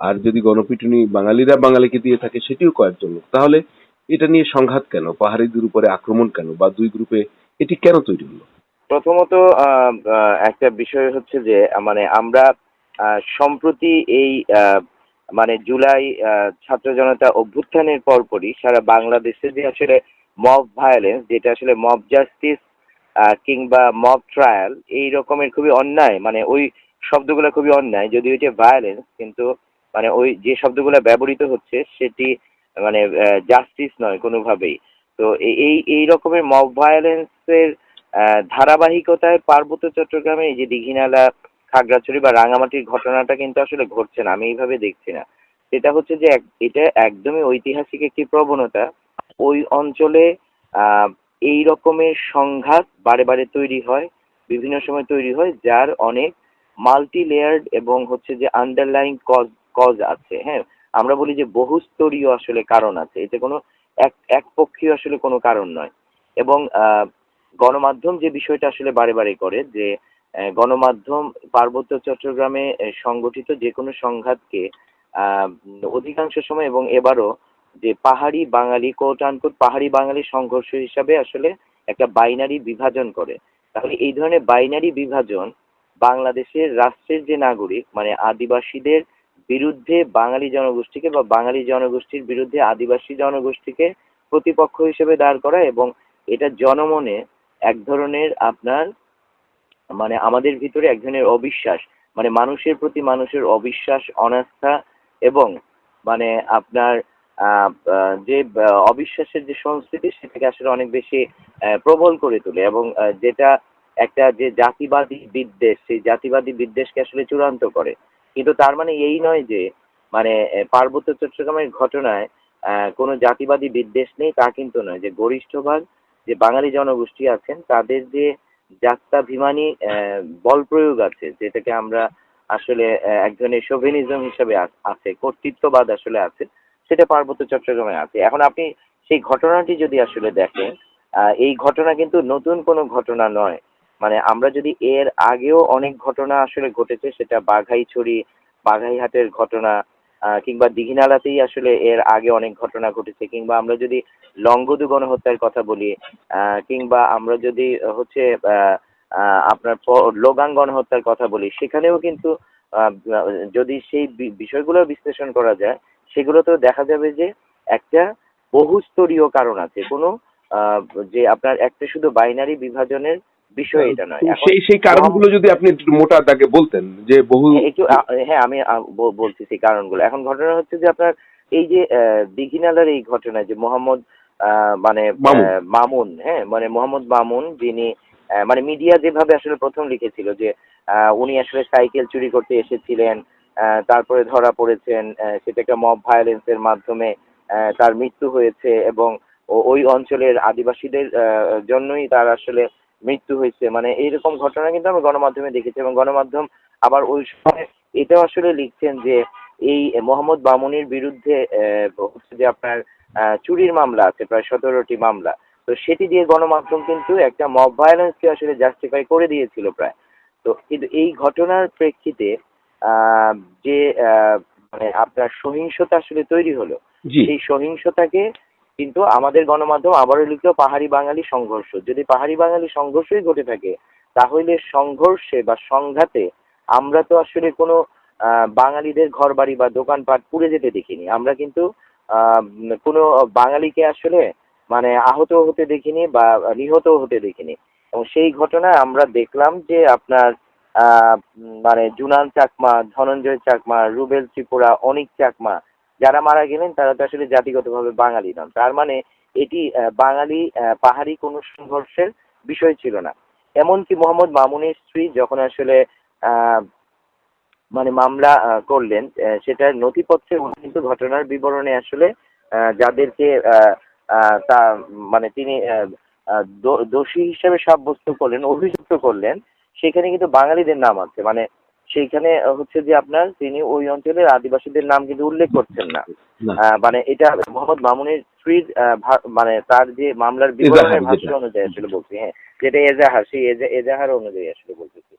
আর যদি গণপিটুনি বাঙালিরা বাঙালিকে দিয়ে থাকে, সেটিও কয়েকজন লোক। তাহলে এটা নিয়ে সংঘাত কেন? পাহাড়িদের উপরে আক্রমণ কেন? বা দুই গ্রুপে এটি কেন তৈরি হলো? প্রথমত একটা বিষয় হচ্ছে যে মানে আমরা সম্প্রতি এই মানে জুলাই ছাত্র জনতা অভ্যুত্থানের পরপরই সারা বাংলাদেশে যে আসলে মব ভায়োলেন্স যেটা আসলে মব জাস্টিস কিংবা মব ট্রায়াল এই রকমের খুবই অন্যায় মানে ওই শব্দগুলো খুবই অন্যায় যদি ওইটা ভায়োলেন্স কিন্তু মানে ওই যে শব্দগুলো ব্যবহৃত হচ্ছে সেটি মানে জাস্টিস নয় কোনোভাবেই। তো এই- এই রকমের মব ভায়োলেন্সের ধারাবাহিকতায় পার্বত্য চট্টগ্রামে এই যে দীঘিনালা, খাগড়াছড়ি বা রাঙামাটির ঘটনাটা কিন্তু আসলে ঘটছে না, আমি এইভাবে দেখছি না। সেটা হচ্ছে যে এটা একদমই ঐতিহাসিক একটি প্রবণতা। ওই অঞ্চলে এই রকমের সংঘাত বারে বারে তৈরি হয়, বিভিন্ন সময় তৈরি হয়, যার অনেক মাল্টি লেয়ার্ড এবং হচ্ছে যে আন্ডারলাইং কজ কজ আছে হ্যাঁ? আমরা বলি যে বহুস্তরীয় আসলে কারণ আছে। এতে কোনো এক একপক্ষীয় আসলে কোনো কারণ নয়। এবং গণমাধ্যম যে বিষয়টা আসলে বারে বারে করে যে গণমাধ্যম পার্বত্য চট্টগ্রামে সংগঠিত যে কোনো সংঘাতকে অধিকাংশ সময় এবং এবারও যে পাহাড়ি বাঙালি কোট আনকোট পাহাড়ি বাঙালি সংঘর্ষ হিসাবে আসলে একটা বাইনারি বিভাজন করে। তাহলে এই ধরনের বাইনারি বিভাজন বাংলাদেশের রাষ্ট্রের যে নাগরিক মানে আদিবাসীদের বিরুদ্ধে বাঙালি জনগোষ্ঠীকে বা বাঙালি জনগোষ্ঠীর বিরুদ্ধে আদিবাসী জনগোষ্ঠীকে প্রতিপক্ষ হিসেবে দাঁড় করা এবং এটা জনমনে এক ধরনের আপনার মানে আমাদের ভিতরে এক ধরনের অবিশ্বাস মানে মানুষের প্রতি মানুষের অবিশ্বাস, অনাস্থা এবং মানে আপনার যে অবিশ্বাসের যে সংস্কৃতি সেটাকে আসলে অনেক বেশি প্রবল করে তোলে এবং যেটা একটা যে জাতিবাদী বিদ্বেষ, সেই জাতিবাদী বিদ্বেষকে আসলে চূড়ান্ত করে। কিন্তু তার মানে এই নয় যে মানে পার্বত্য চট্টগ্রামের ঘটনায় কোনো জাতিবাদী বিদ্বেষ নেই, তা কিন্তু নয়। যে গরিষ্ঠভাগ যে বাঙালি জনগোষ্ঠী আছেন, তাদের যে যাত্রাভিমানী বল প্রয়োগ আছে, যেটাকে আমরা আসলে এক ধরনের শোভেনিজম হিসাবে আছে, কর্তৃত্ববাদ আসলে আছে, সেটা পার্বত্য চট্টগ্রামে আছে। এখন আপনি সেই ঘটনাটি যদি আসলে দেখেন এই ঘটনা কিন্তু নতুন কোনো ঘটনা নয়। মানে আমরা যদি এর আগেও অনেক ঘটনা আসলে ঘটেছে, সেটা বাঘাইছড়ি, বাঘাইহাটের ঘটনা কিংবা দিঘিনালাতেই আসলে এর আগে অনেক ঘটনা ঘটেছে, কিংবা আমরা যদি লঙ্গদু গণহত্যার কথা বলি কিংবা আমরা যদি হচ্ছে আপনার প- লোগাং গণহত্যার কথা বলি, সেখানেও কিন্তু যদি সেই বিষয়গুলো বিশ্লেষণ করা যায়, সেগুলোতেও দেখা যাবে যে একটা বহুস্তরীয় কারণ আছে। কোনো যে আপনার একটা শুধু বাইনারি বিভাজনের বিষয় এটা নয় সেই সেই কারণগুলো যদি আপনি মোটা দাগে বলতেন যে বহু হ্যাঁ, হ্যাঁ আমি আ, ব- বলতেছি কারণগুলো এখন ঘটনা হচ্ছে যে আপনার এই যে এই ঘটনা যে মোহাম্মদ মানে মামুন। হ্যাঁ মানে মোহাম্মদ মামুন যিনি মানে মিডিয়া যেভাবে আসলে প্রথম লিখেছিল যে আহ, উনি আসলে সাইকেল চুরি করতে এসেছিলেন আহ, তারপরে ধরা পড়েছেন আহ, সেটা একটা মব ভায়োলেন্সের মাধ্যমে আহ, তার মৃত্যু হয়েছে এবং ওই অঞ্চলের আদিবাসীদের আহ, জন্যই তার আসলে মৃত্যু হয়েছে। মানে এইরকম ঘটনা কিন্তু আমি গণমাধ্যমে দেখেছি এবং গণমাধ্যম আবার ওই সময় এটাও আসলে লিখছেন যে এই মোহাম্মদ বামুনির বিরুদ্ধে যে আপনার চুরির মামলা আছে প্রায় সতেরোটি মামলা। তো সেটি দিয়ে গণমাধ্যম কিন্তু একটা মব ভায়োলেন্সকে আসলে জাস্টিফাই করে দিয়েছিল প্রায়। তো কিন্তু এই ঘটনার প্রেক্ষিতে আহ, যে আহ, মানে আপনার সহিংসতা আসলে তৈরি হলো সেই সহিংসতাকে কিন্তু আমাদের গণমাধ্যম আবারও লিখলো পাহাড়ি বাঙালি সংঘর্ষ। যদি পাহাড়ি বাঙালি সংঘর্ষই ঘটে থাকে, তাহলে সংঘর্ষে বা সংঘাতে আমরা তো আসলে কোনো বাঙালিদের ঘর বাড়ি বা দোকানপাট পুড়ে যেতে দেখিনি। আমরা কিন্তু কোনো বাঙালিকে আসলে মানে আহত হতে দেখিনি বা নিহত হতে দেখিনি। এবং সেই ঘটনায় আমরা দেখলাম যে আপনার মানে জুনান চাকমা, ধনঞ্জয় চাকমা, রুবেল ত্রিপুরা, অনিক চাকমা যারা মারা গেলেন, তারা তো আসলে জাতিগতভাবে বাঙালি নন। তার মানে এটি বাঙালি পাহাড়ি কোনো সংঘর্ষের বিষয় ছিল না। এমনকি মোহাম্মদ মামুনের স্ত্রী যখন আসলে মানে মামলা করলেন সেটার নথিপত্রে কিন্তু ঘটনার বিবরণে আসলে যাদেরকে তা মানে তিনি দোষী হিসেবে সাব্যস্ত করলেন, অভিযুক্ত করলেন, সেখানে কিন্তু বাঙালিদের নাম আছে। মানে সেইখানে হচ্ছে যে আপনার তিনি ওই অঞ্চলের আদিবাসীদের নাম কিন্তু উল্লেখ করছেন না। মানে এটা মোহাম্মদ মামুনের স্ত্রীর মানে তার যে মামলার বিবরণের ভাষ্য। অনুযায়ী আসলে বলছি হ্যাঁ যেটা এজাহার সেই এজা- এজাহার অনুযায়ী আসলে বলতেছি।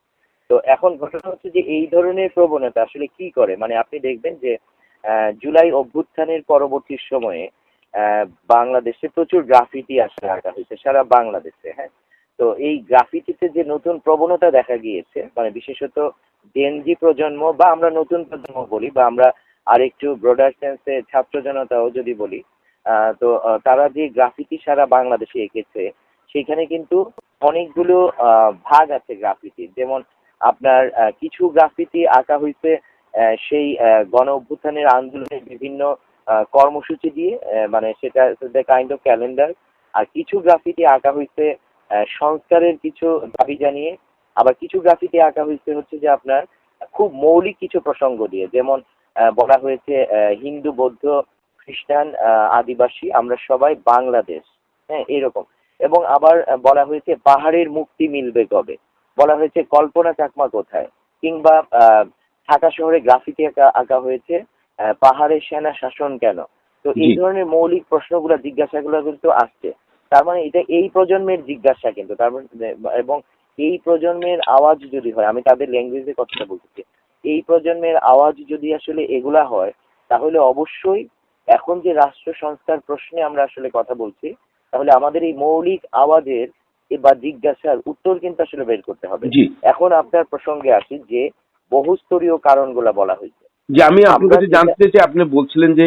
তো এখন ঘটনা হচ্ছে যে এই ধরনের প্রবণতা আসলে কি করে? মানে আপনি দেখবেন যে আহ, জুলাই অভ্যুত্থানের পরবর্তী সময়ে আহ, বাংলাদেশে প্রচুর গ্রাফিতি আসলে আঁকা হয়েছে সারা বাংলাদেশে হ্যাঁ। তো এই গ্রাফিতিতে যে নতুন প্রবণতা দেখা গিয়েছে মানে বিশেষত জেনজি প্রজন্ম বা আমরা নতুন প্রজন্ম বলি বা আমরা আরেকটু ব্রডার সেন্সে ছাত্র জনতাও যদি বলি তো তারা যে গ্রাফিতি সারা বাংলাদেশে এঁকেছে, সেখানে কিন্তু অনেকগুলো ভাগ আছে গ্রাফিতির। যেমন আপনার কিছু গ্রাফিতি আঁকা হয়েছে সেই গণ অভ্যুত্থানের আন্দোলনের বিভিন্ন কর্মসূচি দিয়ে মানে সেটা কাইন্ড অফ ক্যালেন্ডার আর কিছু গ্রাফিতি আঁকা হয়েছে সংস্কারের কিছু দাবি জানিয়ে আবার কিছু গ্রাফিতি আঁকা হয়েছে হচ্ছে যে আপনার খুব মৌলিক কিছু প্রসঙ্গ দিয়ে যেমন বলা হয়েছে হিন্দু বৌদ্ধ খ্রিস্টান আদিবাসী আমরা সবাই বাংলাদেশ। হ্যাঁ এরকম। এবং আবার বলা হয়েছে পাহাড়ের মুক্তি মিলবে কবে? বলা হয়েছে কল্পনা চাকমা কোথায়? কিংবা আহ, ঢাকা শহরে গ্রাফিতি আঁকা আঁকা হয়েছে পাহাড়ের সেনা শাসন কেন? তো এই ধরনের মৌলিক প্রশ্নগুলো জিজ্ঞাসাগুলো কিন্তু আসছে। তার মানে এটা এই প্রজন্মের জিজ্ঞাসা কিন্তু তার মানে এবং এই প্রজন্মের আওয়াজ যদি হয় আমি তাদের ল্যাঙ্গুয়েজের কথাটা বলতেছি এই প্রজন্মের আওয়াজ যদি আসলে এগুলা হয় তাহলে অবশ্যই এখন যে রাষ্ট্র সংস্কার প্রশ্নে আমরা আসলে কথা বলছি তাহলে আমাদের এই মৌলিক আওয়াজের বা জিজ্ঞাসার উত্তর কিন্তু আসলে বের করতে হবে। জি। এখন আপনার প্রসঙ্গে আসি যে বহুস্তরীয় কারণগুলা বলা হয়েছে। যে আমি আপনার কাছে জানতে চাইছি আপনি বলছিলেন যে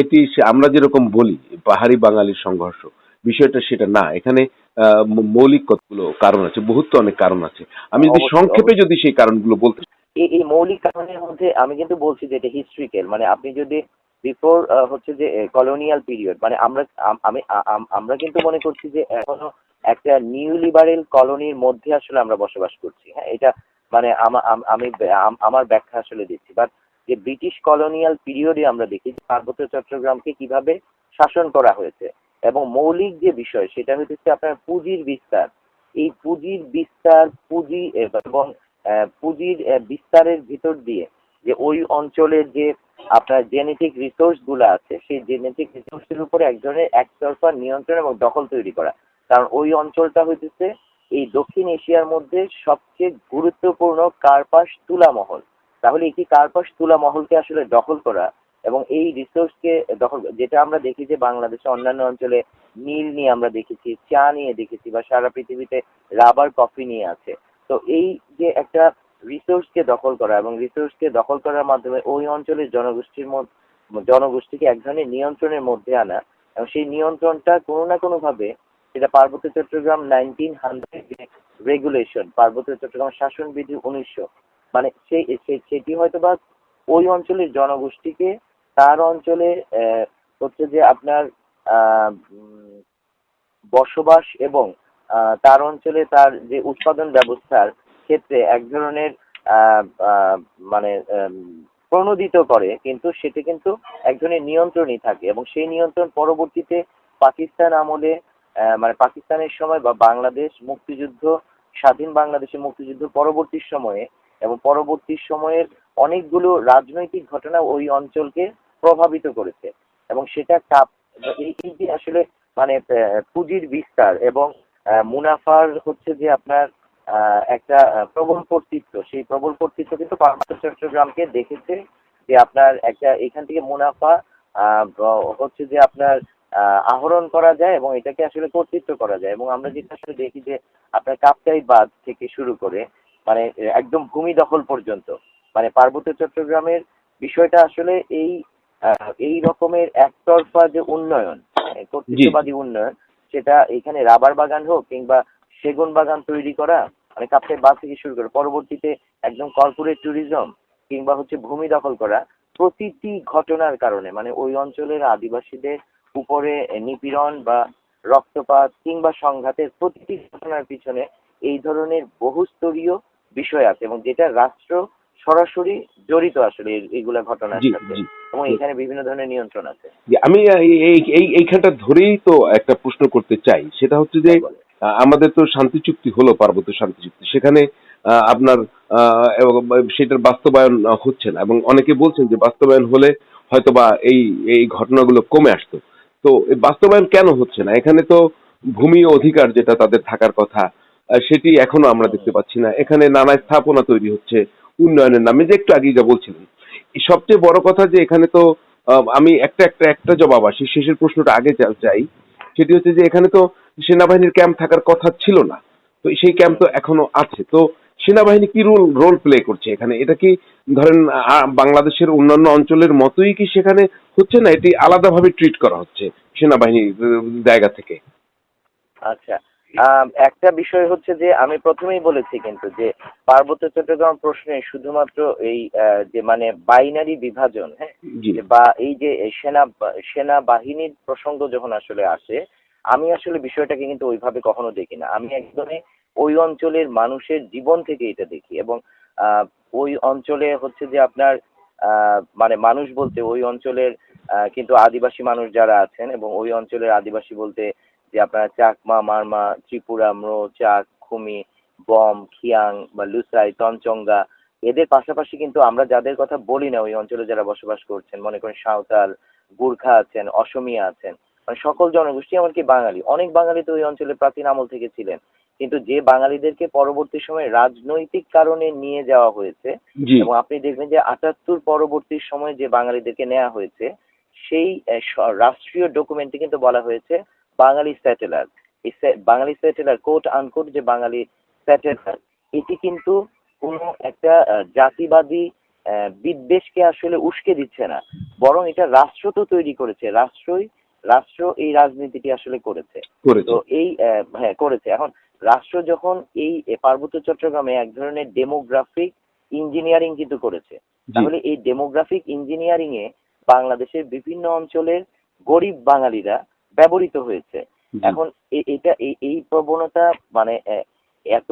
এটি আমরা যেরকম বলি পাহাড়ি বাঙালির সংঘর্ষ। বিষয়টা সেটা না। এখানে মৌলিক কতগুলো কারণ আছে? বহুত অনেক কারণ আছে। আমি যদি সংক্ষেপে যদি সেই কারণগুলো বলতে এই মৌলিক কারণের মধ্যে আমি কিন্তু বলছি যে এটা হিস্ট্রিক্যাল। মানে আপনি যদি বিফোর হচ্ছে যে কলোনিয়াল পিরিয়ড মানে আমরা আমি আমরা কিন্তু মনে করছি যে এখনও একটা নিউ লিবারেল কলোনির মধ্যে আসলে আমরা বসবাস করছি। হ্যাঁ এটা মানে আমি আমার ব্যাখ্যা আসলে দিচ্ছি। বাট যে ব্রিটিশ কলোনিয়াল পিরিয়ডে আমরা দেখি যে পার্বত্য চট্টগ্রামকে কীভাবে শাসন করা হয়েছে। এবং মৌলিক যে বিষয়, সেটা হচ্ছে আপনার পুঁজির বিস্তার। এই পুঁজির বিস্তার, পুঁজি এবং পুঁজির বিস্তারের ভিতর দিয়ে যে ওই অঞ্চলের যে আপনার জেনেটিক রিসোর্সগুলো আছে, সেই জেনেটিক রিসোর্সের উপরে এক ধরনের একতরফা নিয়ন্ত্রণ এবং দখল তৈরি করা। কারণ ওই অঞ্চলটা হইতেছে এই দক্ষিণ এশিয়ার মধ্যে সবচেয়ে গুরুত্বপূর্ণ কার্পাস তুলা মহল। তাহলে এই কার্পাস তুলা মহলকে আসলে দখল করা এবং এই রিসোর্সকে দখল যেটা আমরা দেখি যে বাংলাদেশে অন্যান্য অঞ্চলে নীল নিয়ে আমরা দেখেছি, চা নিয়ে দেখেছি বা সারা পৃথিবীতে রাবার কফি নিয়ে আছে। তো এই যে একটা রিসোর্সকে দখল করা এবং রিসোর্সকে দখল করার মাধ্যমে ওই অঞ্চলের জনগোষ্ঠীর জনগোষ্ঠীকে এক ধরনের নিয়ন্ত্রণের মধ্যে আনা এবং সেই নিয়ন্ত্রণটা কোনো না কোনো ভাবে সেটা পার্বত্য চট্টগ্রাম নাইনটিন হান্ড্রেড রেগুলেশন পার্বত্য চট্টগ্রাম শাসন বিধি উনিশশো মানে সেই সেটি হয়তো বা ওই অঞ্চলের জনগোষ্ঠীকে তার অঞ্চলে হচ্ছে যে আপনার বসবাস এবং তার অঞ্চলে তার যে উৎপাদন ব্যবস্থার ক্ষেত্রে এক ধরনের মানে প্রণোদিত করে, কিন্তু সেটা কিন্তু এক ধরনের নিয়ন্ত্রণই থাকে এবং সেই নিয়ন্ত্রণ পরবর্তীতে পাকিস্তান আমলে মানে পাকিস্তানের সময় বা বাংলাদেশ মুক্তিযুদ্ধ, স্বাধীন বাংলাদেশের মুক্তিযুদ্ধ পরবর্তী সময়ে এবং পরবর্তী সময়ের অনেকগুলো রাজনৈতিক ঘটনা ওই অঞ্চলকে প্রভাবিত করেছে। এবং সেটা কাপ এই যে আসলে মানে পুঁজির বিস্তার এবং মুনাফার হচ্ছে যে আপনার একটা প্রবল কর্তৃত্ব। সেই প্রবল কর্তৃত্ব কিন্তু চট্টগ্রামকে দেখেছে যে আপনার একটা, এখান থেকে মুনাফা হচ্ছে যে আপনার আহরণ করা যায় এবং এটাকে আসলে কর্তৃত্ব করা যায়। এবং আমরা যেটা আসলে দেখি যে আপনার কাপ্তাই বাঁধ থেকে শুরু করে মানে একদম ভূমি দখল পর্যন্ত। মানে পার্বত্য চট্টগ্রামের বিষয়টা আসলে এই এই রকমের একতরফা যে উন্নয়ন মানে কর্তৃত্ববাদী উন্নয়ন সেটা এখানে রাবার বাগান হোক কিংবা সেগুন বাগান তৈরি করা মানে কাপ্তাই বাঁধ থেকে শুরু করে পরবর্তীতে একদম কর্পোরেট ট্যুরিজম কিংবা হচ্ছে ভূমি দখল করা প্রতিটি ঘটনার কারণে মানে ওই অঞ্চলের আদিবাসীদের উপরে নিপীড়ন বা রক্তপাত কিংবা সংঘাতের প্রতিটি ঘটনার পিছনে এই ধরনের বহুস্তরীয় বিষয় আছে এবং যেটা রাষ্ট্র সরাসরি জড়িত আসলে এইগুলা ঘটনার সাথে। এবং এখানে বিভিন্ন ধরনের নিয়ন্ত্রণ আছে। আমি এই- এই এই- এইখানটা ধরেই তো একটা প্রশ্ন করতে চাই। সেটা হচ্ছে যে আমাদের তো শান্তি চুক্তি হলো পার্বত্য শান্তি চুক্তি। সেখানে আপনার সেটার বাস্তবায়ন হচ্ছে না। এবং অনেকে বলছেন যে বাস্তবায়ন হলে হয়তোবা এই এই ঘটনাগুলো কমে আসতো। তো বাস্তবায়ন কেন হচ্ছে না? এখানে তো ভূমি অধিকার যেটা তাদের থাকার কথা সেটি এখনও আমরা দেখতে পাচ্ছি না। এখানে নানা স্থাপনা তৈরি হচ্ছে। উন্নয়নের নামে যে একটু আগে যা বলছিলেন। সবচেয়ে বড় কথা যে এখানে তো আমি একটা একটা একটা জবাব আসি, শেষের প্রশ্নটা আগে চাই। সেটি হচ্ছে যে এখানে তো সেনাবাহিনীর ক্যাম্প থাকার কথা ছিল না। তো সেই ক্যাম্প তো এখনও আছে। তো সেনাবাহিনী কি রোল রোল প্লে করছে এখানে? এটা কি ধরেন বাংলাদেশের অন্যান্য অঞ্চলের মতোই কি সেখানে হচ্ছে না? এটি আলাদাভাবে ট্রিট করা হচ্ছে সেনাবাহিনীর, জায়গা থেকে? আচ্ছা। একটা বিষয় হচ্ছে যে আমি প্রথমেই বলেছি কিন্তু যে পার্বত্য চট্টগ্রাম প্রশ্নে শুধুমাত্র এই যে মানে বাইনারি বিভাজন হ্যাঁ? বা এই যে সেনা সেনাবাহিনীর প্রসঙ্গ যখন আসলে আসে আমি আসলে বিষয়টাকে কিন্তু ওইভাবে কখনো দেখি না। আমি একদমই ওই অঞ্চলের মানুষের জীবন থেকে এটা দেখি এবং আহ, ওই অঞ্চলে হচ্ছে যে আপনার আহ, মানে মানুষ বলতে ওই অঞ্চলের আহ, কিন্তু আদিবাসী মানুষ যারা আছেন এবং ওই অঞ্চলের আদিবাসী বলতে যে আপনার চাকমা মারমা ত্রিপুরা ম্রো চাক খুমি বম খিয়াং বা লুসাই তঞ্চঙ্গা এদের পাশাপাশি কিন্তু আমরা যাদের কথা বলি না ওই অঞ্চলে যারা বসবাস করছেন মনে করেন সাঁওতাল গুর্খা আছেন অসমিয়া আছেন মানে সকল জনগোষ্ঠী এমনকি বাঙালি অনেক বাঙালি তো ওই অঞ্চলে প্রাচীন আমল থেকে ছিলেন কিন্তু যে বাঙালিদেরকে পরবর্তী সময়ে রাজনৈতিক কারণে নিয়ে যাওয়া হয়েছে এবং আপনি দেখবেন যে আটাত্তর পরবর্তী সময়ে যে বাঙালিদেরকে নেওয়া হয়েছে সেই রাষ্ট্রীয় ডকুমেন্টে কিন্তু বলা হয়েছে বাঙালি স্যাটেলার এই বাঙালি স্যাটেলার কোট আনকোট যে বাঙালি স্যাটেলার এটি কিন্তু কোনো একটা জাতিবাদী বিদ্বেষকে আসলে উস্কে দিচ্ছে না। বরং এটা রাষ্ট্র তো তৈরি করেছে রাষ্ট্রই রাষ্ট্র এই রাজনীতিটি আসলে করেছে। তো এই হ্যাঁ করেছে। এখন রাষ্ট্র যখন এই পার্বত্য চট্টগ্রামে এক ধরনের ডেমোগ্রাফিক ইঞ্জিনিয়ারিং কিন্তু করেছে। তাহলে এই ডেমোগ্রাফিক ইঞ্জিনিয়ারিং এ বাংলাদেশের বিভিন্ন অঞ্চলের গরিব বাঙালিরা ব্যবহৃত হয়েছে। এখন এটা এই- প্রবণতা মানে এত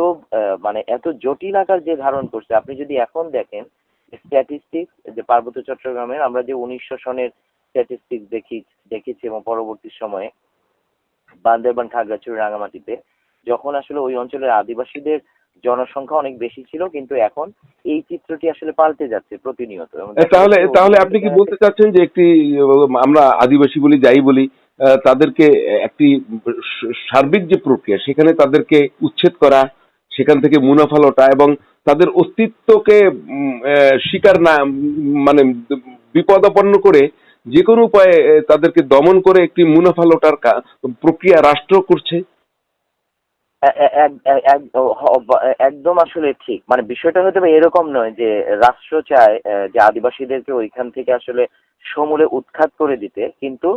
মানে এত জটিল আকার যে ধারণ করছে আপনি যদি এখন দেখেন স্ট্যাটিস্টিক্স যে পার্বত্য চট্টগ্রামের আমরা যে উনিশশো সনের স্ট্যাটিস্টিক্স দেখি দেখেছি এবং পরবর্তী সময়ে বান্দরবান খাগড়াছড়ি রাঙামাটিতে যখন আসলে ওই অঞ্চলের আদিবাসীদের জনসংখ্যা অনেক বেশি ছিল কিন্তু এখন এই চিত্রটি আসলে পাল্টে যাচ্ছে প্রতিনিয়ত। তাহলে তাহলে আপনি কি বলতে চাচ্ছেন যে একটি আমরা আদিবাসী বলি যাই বলি তাদেরকে একটি সার্বিক যে প্রক্রিয়া, সেখানে তাদেরকে উচ্ছেদ করা, সেখান থেকে মুনাফা লোটা এবং তাদের অস্তিত্বকে স্বীকার না মানে বিপদাপন্ন করে যে কোনো উপায়ে তাদেরকে দমন করে একটি মুনাফা লোটার প্রক্রিয়া রাষ্ট্র করছে। একদম আসলে ঠিক। মানে বিষয়টা হয়তো এরকম নয় যে রাষ্ট্র চায় যে আদিবাসীদেরকে ওইখান থেকে আসলে সমূলে উৎখাত করে দিতে, কিন্তু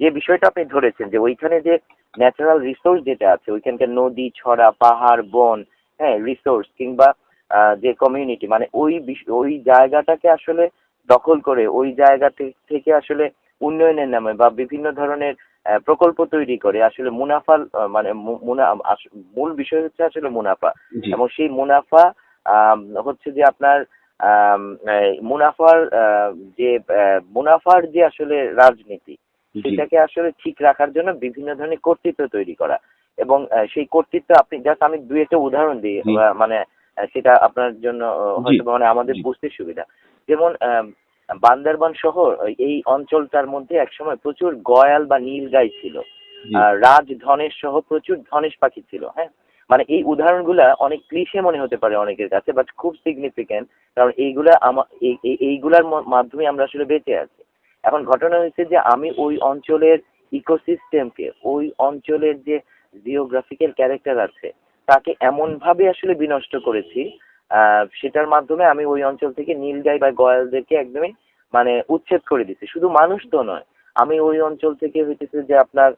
যে বিষয়টা আপনি ধরেছেন যে ওইখানে যে ন্যাচারাল রিসোর্স যেটা আছে ওইখানকার নদী ছড়া পাহাড় বন হ্যাঁ রিসোর্স কিংবা যে কমিউনিটি মানে ওই ওই জায়গাটাকে আসলে দখল করে ওই জায়গা থেকে আসলে উন্নয়নের নামে বা বিভিন্ন ধরনের প্রকল্প তৈরি করে আসলে মুনাফা মানে মূল বিষয় হচ্ছে আসলে মুনাফা। এবং সেই মুনাফা হচ্ছে যে আপনার মুনাফার আহ, যে মুনাফার যে আসলে রাজনীতি সেটাকে আসলে ঠিক রাখার জন্য বিভিন্ন ধরনের কর্তৃত্ব তৈরি করা। এবং সেই কর্তৃত্ব আপনি জাস্ট আমি দুই একটা উদাহরণ দিই মানে সেটা আপনার জন্য হয়তো মানে আমাদের বুঝতে সুবিধা। যেমন বান্দরবান শহর এই অঞ্চলটার মধ্যে একসময় প্রচুর গয়াল বা নীল গাই ছিল। আর রাজ ধনেশ সহ প্রচুর ধনেশ পাখি ছিল হ্যাঁ? মানে এই উদাহরণগুলা অনেক ক্লিশে মনে হতে পারে অনেকের কাছে বাট খুব সিগনিফিক্যান্ট কারণ এইগুলা এইগুলার মাধ্যমে আমরা আসলে বেঁচে আছি। এখন ঘটনা হয়েছে যে আমি ওই অঞ্চলের ইকোসিস্টেমকে ওই অঞ্চলের যে জিওগ্রাফিক্যাল ক্যারেক্টার আছে, তাকে এমন ভাবে আসলে বিনষ্ট করেছি সেটার মাধ্যমে আমি ওই অঞ্চল থেকে নীলগাই বা গয়ালদেরকে একদমই মানে উচ্ছেদ করে দিচ্ছি শুধু মানুষ তো নয়, আমি ওই অঞ্চল থেকে হইতেছে যে আপনার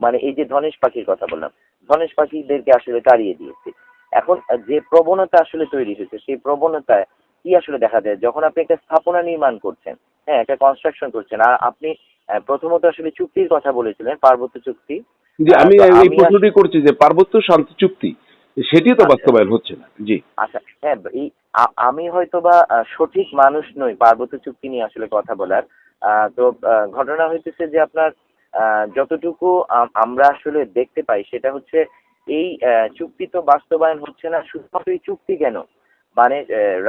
মানে এই যে ধনেশ পাখির কথা বললাম, ধনেশ পাখিদেরকে আসলে তাড়িয়ে দিয়েছি। এখন যে প্রবণতা আসলে তৈরি হয়েছে, সেই প্রবণতায় কি আসলে দেখা যায়? যখন আপনি একটা স্থাপনা নির্মাণ করছেন হ্যাঁ একটা কনস্ট্রাকশন করছেন। আর আপনি প্রথমত আসলে চুক্তির কথা বলেছিলেন পার্বত্য চুক্তি। জি আমি এই প্রশ্নটি করছি যে পার্বত্য শান্তি চুক্তি সেটি তো আচ্ছা। বাস্তবায়ন হচ্ছে না। জি। আচ্ছা হ্যাঁ এই আমি হয়তো বা সঠিক মানুষ নই পার্বত্য চুক্তি নিয়ে আসলে কথা বলার। আহ, তো ঘটনা হইতেছে যে আপনার যতটুকু আমরা আসলে দেখতে পাই সেটা হচ্ছে এই চুক্তি তো বাস্তবায়ন হচ্ছে না শুধুমাত্র এই চুক্তি কেন? মানে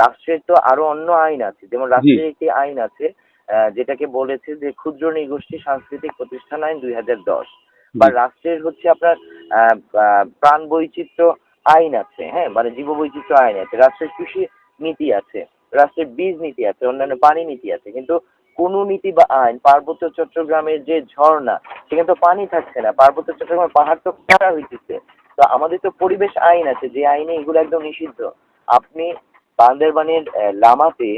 রাষ্ট্রের তো আরও অন্য আইন আছে যেমন রাষ্ট্রের একটি আইন আছে আহ, যেটাকে বলেছে যে ক্ষুদ্র নৃগোষ্ঠী সাংস্কৃতিক প্রতিষ্ঠান আইন দুই হাজার দশ। বা রাষ্ট্রের হচ্ছে আপনার প্রাণ বৈচিত্র্য আইন আছে হ্যাঁ? মানে জীব বৈচিত্র্য আইন আছে রাষ্ট্রের কৃষি নীতি আছে রাষ্ট্রের বীজ নীতি আছে অন্যান্য পানি নীতি আছে কিন্তু কোন নীতি বা আইন পার্বত্য চট্টগ্রামের যে ঝর্ণা সেখানে তো পানি থাকছে না পার্বত্য চট্টগ্রামের পাহাড় তো কাটা হইতেছে। তো আমাদের তো পরিবেশ আইন আছে যে আইনে এগুলো একদম নিষিদ্ধ। আপনি বান্দরবানের লামাতে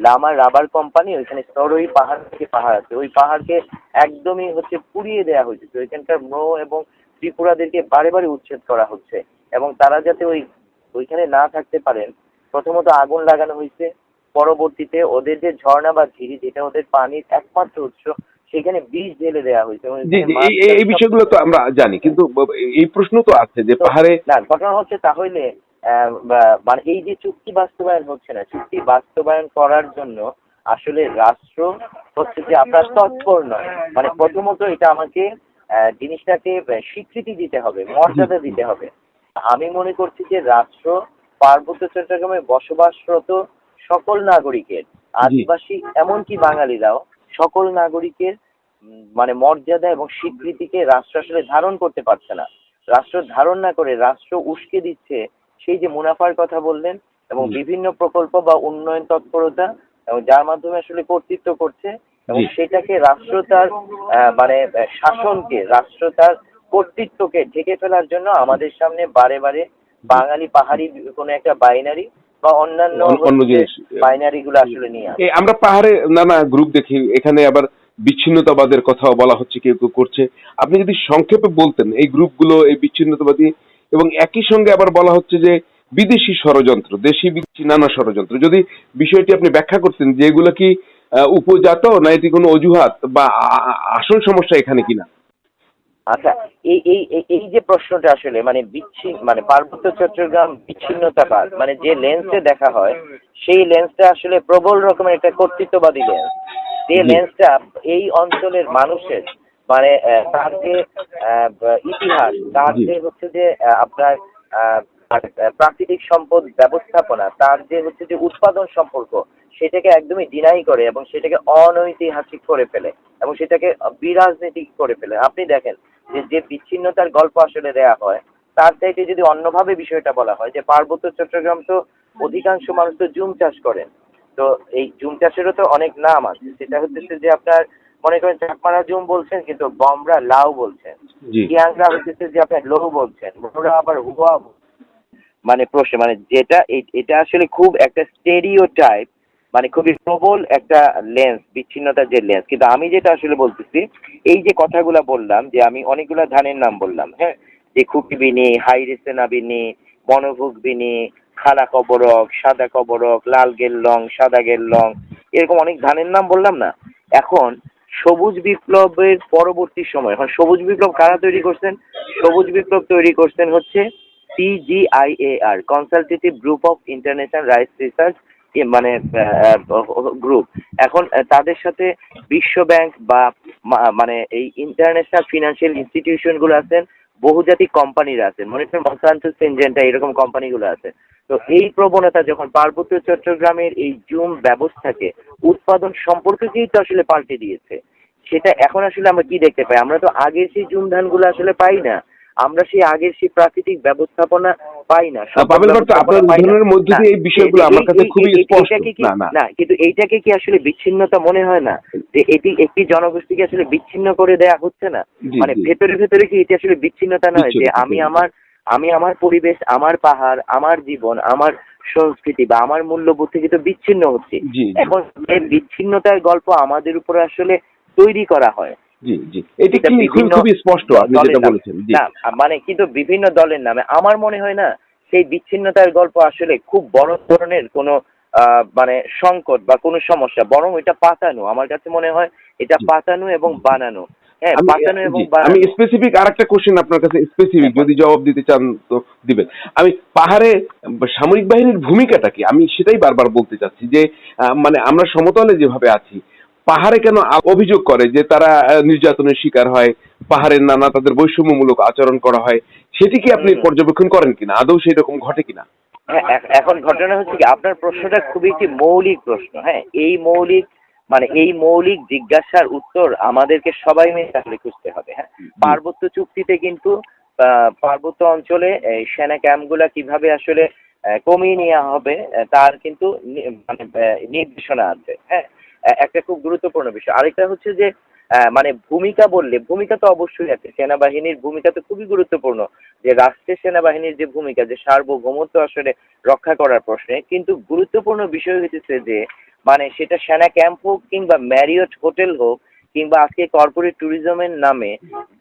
লামা রাবার কোম্পানি ওইখানে সরই পাহাড় থেকে পাহাড় আছে। ওই পাহাড়কে একদমই হচ্ছে পুড়িয়ে দেওয়া হয়েছে। তো ওইখানকার মো এবং ত্রিপুরাদেরকে বারে বারে উচ্ছেদ করা হচ্ছে এবং তারা যাতে ওই ওইখানে না থাকতে পারেন প্রথমত আগুন লাগানো হয়েছে। পরবর্তীতে ওদের যে ঝর্ণা বা ঝিরি যেটা ওদের পানির একমাত্র উৎস সেখানে বীজ ঢেলে দেওয়া হয়েছে এই- বিষয়গুলো তো আমরা জানি কিন্তু এই প্রশ্ন তো আছে যে পাহাড়ে না ঘটনা হচ্ছে তাহলে মানে এই যে চুক্তি বাস্তবায়ন হচ্ছে না চুক্তি বাস্তবায়ন করার জন্য আসলে রাষ্ট্র হচ্ছে যে আপনার তৎপর নয়। মানে প্রথমত এটা আমাকে জিনিসটাকে স্বীকৃতি দিতে হবে মর্যাদা দিতে হবে। আমি মনে করছি যে রাষ্ট্র পার্বত্য চট্টগ্রামে বসবাসরত সকল নাগরিকের আদিবাসী এমনকি বাঙালিরাও সকল নাগরিকের মানে মর্যাদা এবং স্বীকৃতিকে রাষ্ট্র আসলে ধারণ করতে পারছে না। রাষ্ট্র ধারণ না করে রাষ্ট্র উস্কে দিচ্ছে সেই যে মুনাফার কথা বললেন এবং বিভিন্ন প্রকল্প বা উন্নয়ন তৎপরতা এবং যার মাধ্যমে আসলে কর্তৃত্ব করছে এবং সেটাকে রাষ্ট্র তার মানে শাসনকে রাষ্ট্র তার কর্তৃত্বকে ঢেকে ফেলার জন্য আমাদের সামনে বারে বারে বাঙালি পাহাড়ি কোনো একটা বাইনারি বা অন্যান্য অন্য- অন্য জিনিস। বাইনারি গুলো আসলে নিয়ে আমরা পাহাড়ে নানা গ্রুপ দেখি এখানে আবার বিচ্ছিন্নতাবাদের কথাও বলা হচ্ছে কেউ কেউ করছে। আপনি যদি সংক্ষেপে বলতেন এই গ্রুপগুলো এই বিচ্ছিন্নতাবাদী এবং একই সঙ্গে আবার বলা হচ্ছে যে বিদেশি ষড়যন্ত্র দেশি বিদেশি নানা ষড়যন্ত্র। যদি বিষয়টি আপনি ব্যাখ্যা করতেন যে এগুলো কি উপজাত না এটি কোনো অজুহাত বা আসল সমস্যা এখানে কিনা? আচ্ছা এই এই এই- এই যে প্রশ্নটা আসলে মানে বিচ্ছিন্ন মানে পার্বত্য চট্টগ্রাম বিচ্ছিন্নতাবাদ মানে যে লেন্সে দেখা হয় সেই লেন্সটা আসলে প্রবল রকমের একটা কর্তৃত্ববাদী লেন্স। যে লেন্সটা এই অঞ্চলের মানুষের মানে তার যে ইতিহাস তার যে হচ্ছে যে আপনার প্রাকৃতিক সম্পদ ব্যবস্থাপনা তার যে হচ্ছে যে উৎপাদন সম্পর্ক সেটাকে একদমই ডিনাই করে এবং সেটাকে অনৈতিহাসিক করে ফেলে এবং সেটাকে বিরাজনৈতিক করে ফেলে। আপনি দেখেন যে যে বিচ্ছিন্নতার গল্প আসলে দেয়া হয় তার চাইতে যদি অন্যভাবে বিষয়টা বলা হয় যে পার্বত্য চট্টগ্রাম তো অধিকাংশ মানুষ তো জুম চাষ করেন তো এই জুম চাষেরও তো অনেক নাম আছে। সেটা হচ্ছে যে আপনার মনে করেন চাকমারা জুম বলছেন কিন্তু বমরা লাউ বলছেন। কিয়াংরা হচ্ছে যে আপনার লৌ বলছেন ওরা আবার হুয়া মানে প্রশ্ন মানে যেটা এটা আসলে খুব একটা স্টেরিও টাইপ মানে খুবই প্রবল একটা লেন্স বিচ্ছিন্নতার যে লেন্স কিন্তু আমি যেটা আসলে বলতেছি এই যে কথাগুলা বললাম যে আমি অনেকগুলা ধানের নাম বললাম হ্যাঁ? যে খুকি বিনি হাই রেসেনা বিনি বনভোগ বিনি খালা কবরক সাদা কবরক লাল গেল্লং সাদা গেল্লং এরকম অনেক ধানের নাম বললাম না। এখন সবুজ বিপ্লবের পরবর্তী সময়। এখন সবুজ বিপ্লব কারা তৈরি করছেন? সবুজ বিপ্লব তৈরি করছেন হচ্ছে CGIAR consultative group of international rights research মানে গ্রুপ এখন তাদের সাথে বিশ্ব ব্যাংক বা মানে এই ইন্টারন্যাশনাল ফিনান্সিয়াল ইনস্টিটিউশনগুলো আছেন। বহুজাতিক কোম্পানিরা আছে মনে করেন মনসান্তো সিনজেন্টা এরকম কোম্পানিগুলো আছে। তো এই প্রবণতা যখন পার্বত্য চট্টগ্রামের এই জুম ব্যবস্থাকে উৎপাদন সম্পর্ককেই তো আসলে পাল্টে দিয়েছে। সেটা এখন আসলে আমরা কি দেখতে পাই? আমরা তো আগে সেই জুম ধানগুলো আসলে পাই না। আমরা সেই আগের সেই প্রাকৃতিক ব্যবস্থাপনা পাই না। পাবেল আপনার উদাহরণের মধ্যে দিয়ে এই বিষয়গুলো আমার কাছে খুবই স্পষ্ট। না, কিন্তু এইটাকে কি আসলে বিচ্ছিন্নতা মনে হয় না? যে এটি একটি জনগোষ্ঠীকে আসলে বিচ্ছিন্ন করে দেয়া হচ্ছে না? মানে ভেতরে ভেতরে কি এটি আসলে বিচ্ছিন্নতা নয়? যে আমি আমার আমি আমার পরিবেশ আমার পাহাড় আমার জীবন আমার সংস্কৃতি বা আমার মূল্যবোধ থেকে তো বিচ্ছিন্ন হচ্ছে। এখন এই বিচ্ছিন্নতার গল্প আমাদের উপরে আসলে তৈরি করা হয়। জি জি। এটা কি খুবই বিভিন্ন স্পষ্ট আপনি দলের যেটা বলেছেন না মানে কিন্তু বিভিন্ন দলের নামে। আমার মনে হয় না সেই বিচ্ছিন্নতার গল্প আসলে খুব বড় ধরনের কোনো মানে সংকট বা কোনো সমস্যা বরং এটা পাতানো। আমার কাছে মনে হয় এটা পাতানো এবং বানানো। হ্যাঁ আমি পাতানো এবং আমি স্পেসিফিক আরেকটা কোশ্চেন আপনার কাছে স্পেসিফিক যদি জবাব দিতে চান তো দিবেন। আমি পাহাড়ে সামরিক বাহিনীর ভূমিকাটা কি? আমি সেটাই বারবার বলতে চাচ্ছি যে মানে আমরা সমতলে যেভাবে আছি পাহাড়ে কেন অভিযোগ করে যে তারা নির্যাতনের শিকার হয়? পাহাড়ের নানা তাদের বৈষম্যমূলক আচরণ করা হয়। সেটি কি আপনি পর্যবেক্ষণ করেন কিনা? আদৌ সেই রকম ঘটে কিনা? এখন ঘটনা হচ্ছে কি আপনার প্রশ্নটা খুবই একটি মৌলিক প্রশ্ন হ্যাঁ? এই মৌলিক মানে এই মৌলিক জিজ্ঞাসার উত্তর আমাদেরকে সবাই মিলে আসলে খুঁজতে হবে হ্যাঁ? পার্বত্য চুক্তিতে কিন্তু পার্বত্য অঞ্চলে সেনা ক্যাম্পগুলা কীভাবে আসলে কমিয়ে নেওয়া হবে তার কিন্তু মানে নির্দেশনা আছে হ্যাঁ? একটা খুব গুরুত্বপূর্ণ বিষয়। আরেকটা হচ্ছে যে মানে ভূমিকা বললে, ভূমিকা তো অবশ্যই আছে। সেনাবাহিনীর ভূমিকা তো খুবই গুরুত্বপূর্ণ। যে রাষ্ট্রের সেনাবাহিনীর যে ভূমিকা, যে সার্বভৌমত্ব আসলে রক্ষা করার প্রশ্নে, কিন্তু গুরুত্বপূর্ণ বিষয় হচ্ছে যে মানে সেটা সেনা ক্যাম্প হোক কিংবা ম্যারিয়ট হোটেল হোক, কিংবা আজকে কর্পোরেট ট্যুরিজমের নামে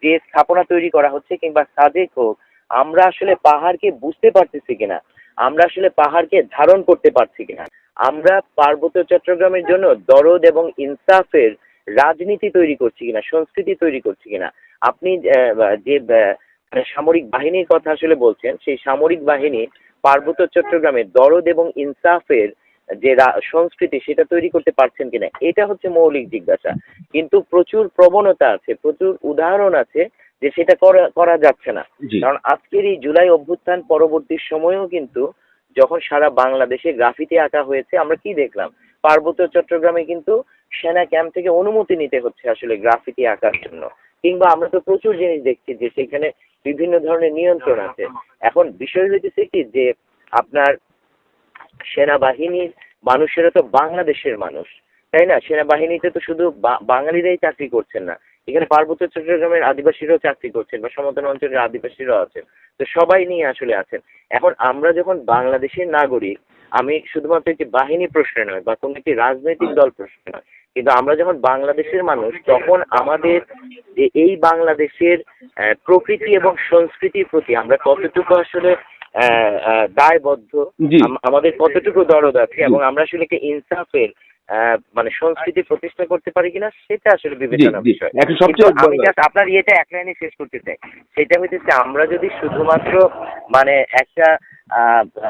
যে স্থাপনা তৈরি করা হচ্ছে কিংবা সাদেক হোক, আমরা আসলে পাহাড়কে বুঝতে পারতেছি কিনা? আমরা আসলে পাহাড়কে ধারণ করতে পারছি কিনা? আমরা পার্বত্য চট্টগ্রামের জন্য দরদ এবং ইনসাফের রাজনীতি তৈরি করছি কিনা সংস্কৃতি তৈরি করছি কিনা। আপনি যে সামরিক বাহিনীর কথা আসলে বলছেন সেই সামরিক বাহিনী পার্বত্য চট্টগ্রামে দরদ এবং ইনসাফের যে সংস্কৃতি সেটা তৈরি করতে পারছেন কিনা এটা হচ্ছে মৌলিক জিজ্ঞাসা। কিন্তু প্রচুর প্রবণতা আছে প্রচুর উদাহরণ আছে যে সেটা করা করা যাচ্ছে না। কারণ আজকের এই জুলাই অভ্যুত্থান পরবর্তী সময়েও কিন্তু যখন সারা বাংলাদেশে গ্রাফিতি আঁকা হয়েছে, আমরা কি দেখলাম? পার্বত্য চট্টগ্রামে কিন্তু সেনা ক্যাম্প থেকে অনুমতি নিতে হচ্ছে আসলে গ্রাফিতি আঁকার জন্য। কিংবা আমরা তো প্রচুর জিনিস দেখছি যে সেখানে বিভিন্ন ধরনের নিয়ন্ত্রণ আছে। এখন বিষয় হইতেছে কি যে আপনার সেনাবাহিনীর মানুষেরা তো বাংলাদেশের মানুষ, তাই না? সেনাবাহিনীতে তো শুধু বাঙালিরাই চাকরি করছেন না। এখানে পার্বত্য চট্টগ্রামের আদিবাসীরাও চাকরি করছেন বা সমতল অঞ্চলের আদিবাসীরাও আছেন। তো সবাই নিয়ে আসলে আছেন। এখন আমরা যখন বাংলাদেশের নাগরিক আমি শুধুমাত্র একটি বাহিনী প্রশ্নে নয় বা কোনো একটি রাজনৈতিক দল প্রশ্নে নয় কিন্তু আমরা যখন বাংলাদেশের মানুষ তখন আমাদের যে এই বাংলাদেশের প্রকৃতি এবং সংস্কৃতির প্রতি আমরা কতটুকু আসলে দায়বদ্ধ আমাদের কতটুকু দরদ আছে এবং আমরা আসলে কি ইনসাফের মানে সংস্কৃতি প্রতিষ্ঠা করতে পারি কিনা সেটা আসলে জি বিবেচনার বিষয়। আমি জাস্ট আপনার ইয়েটা এক লাইনে শেষ করতে চাই। সেটা হইতেছে আমরা যদি শুধুমাত্র মানে একটা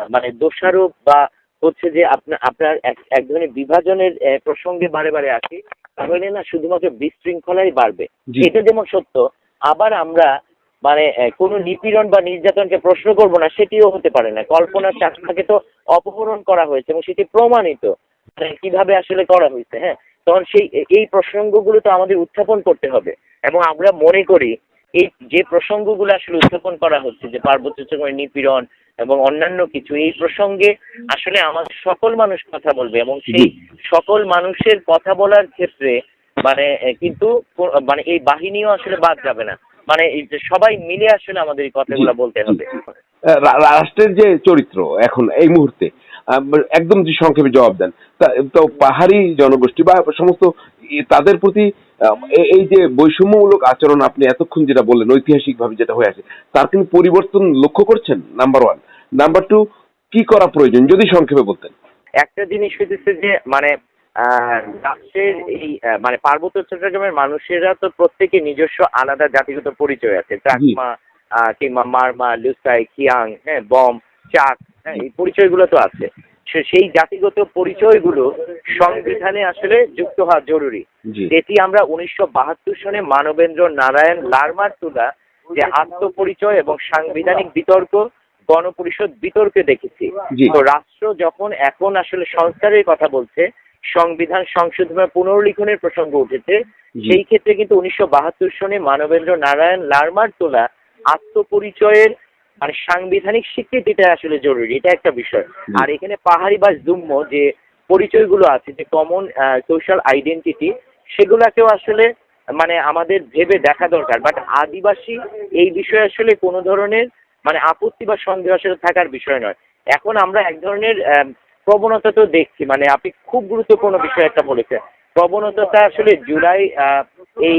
মানে দোষারোপ বা হচ্ছে যে আপনার আপনার এক- ধরনের বিভাজনের প্রসঙ্গে বারে বারে আসি তাহলে না শুধুমাত্র বিশৃঙ্খলাই বাড়বে। এটা যেমন সত্য আবার আমরা মানে কোনো নিপীড়ন বা নির্যাতনকে প্রশ্ন করব না সেটিও হতে পারে না। কল্পনার চাকমাকে তো অপহরণ করা হয়েছে এবং সেটি প্রমাণিত। কীভাবে আসলে করা হয়েছে হ্যাঁ? তখন সেই এই প্রসঙ্গগুলো তো আমাদের উত্থাপন করতে হবে। এবং আমরা মনে করি এই যে প্রসঙ্গগুলো আসলে উত্থাপন করা হচ্ছে যে পার্বত্য চট্টগ্রামের নিপীড়ন এবং অন্যান্য কিছু এই প্রসঙ্গে আসলে আমাদের সকল মানুষ কথা বলবে এবং সেই সকল মানুষের কথা বলার ক্ষেত্রে মানে কিন্তু মানে এই বাহিনীও আসলে বাদ যাবে না। মানে এই যে সবাই মিলে আসলে আমাদের এই কথাগুলো বলতে হবে। রাষ্ট্রের যে চরিত্র এখন এই মুহূর্তে একদম যে সংক্ষেপে জবাব দেন। তো পাহাড়ি জনগোষ্ঠী বা সমস্ত তাদের প্রতি এই যে বৈষম্যমূলক আচরণ আপনি এতক্ষণ যেটা বললেন ঐতিহাসিকভাবে যেটা হয়ে আছে তার কিন্তু পরিবর্তন লক্ষ্য করছেন? নাম্বার ওয়ান নাম্বার টু কি করা প্রয়োজন? যদি সংক্ষেপে বলতেন। একটা জিনিস হইতেছে যে মানে রাষ্ট্রের এই মানে পার্বত্য চট্টগ্রামের মানুষেরা তো প্রত্যেকে নিজস্ব আলাদা জাতিগত পরিচয় আছে। চাকমা কিংবা মারমা লুসাই খিয়াং হ্যাঁ বম চাক হ্যাঁ এই পরিচয়গুলো তো আছে। সেই জাতিগত পরিচয়গুলো সংবিধানে আসলে যুক্ত হওয়া জরুরি। যেটি আমরা উনিশশো বাহাত্তর সনে মানবেন্দ্র নারায়ণ লারমার তোলা যে আত্মপরিচয় এবং সাংবিধানিক বিতর্ক গণপরিষদ বিতর্কে দেখেছি। তো রাষ্ট্র যখন এখন আসলে সংস্কারের কথা বলছে সংবিধান সংশোধনের পুনর্লিখনের প্রসঙ্গ উঠেছে সেই ক্ষেত্রে কিন্তু উনিশশো বাহাত্তর সনে মানবেন্দ্র নারায়ণ লারমার তোলা আত্মপরিচয়ের মানে সাংবিধানিক স্বীকৃতিটা আসলে জরুরি এটা একটা বিষয়। আর এখানে পাহাড়ি বা জুম্ম যে পরিচয়গুলো আছে যে কমন সোশ্যাল আইডেন্টিটি সেগুলাকেও আসলে মানে আমাদের ভেবে দেখা দরকার। বাট আদিবাসী এই বিষয়ে আসলে কোনো ধরনের মানে আপত্তি বা সন্দেহ আসলে থাকার বিষয় নয়। এখন আমরা এক ধরনের প্রবণতা তো দেখছি মানে আপনি খুব গুরুত্বপূর্ণ বিষয় একটা বলেছেন। প্রবণতাটা আসলে জুলাই এই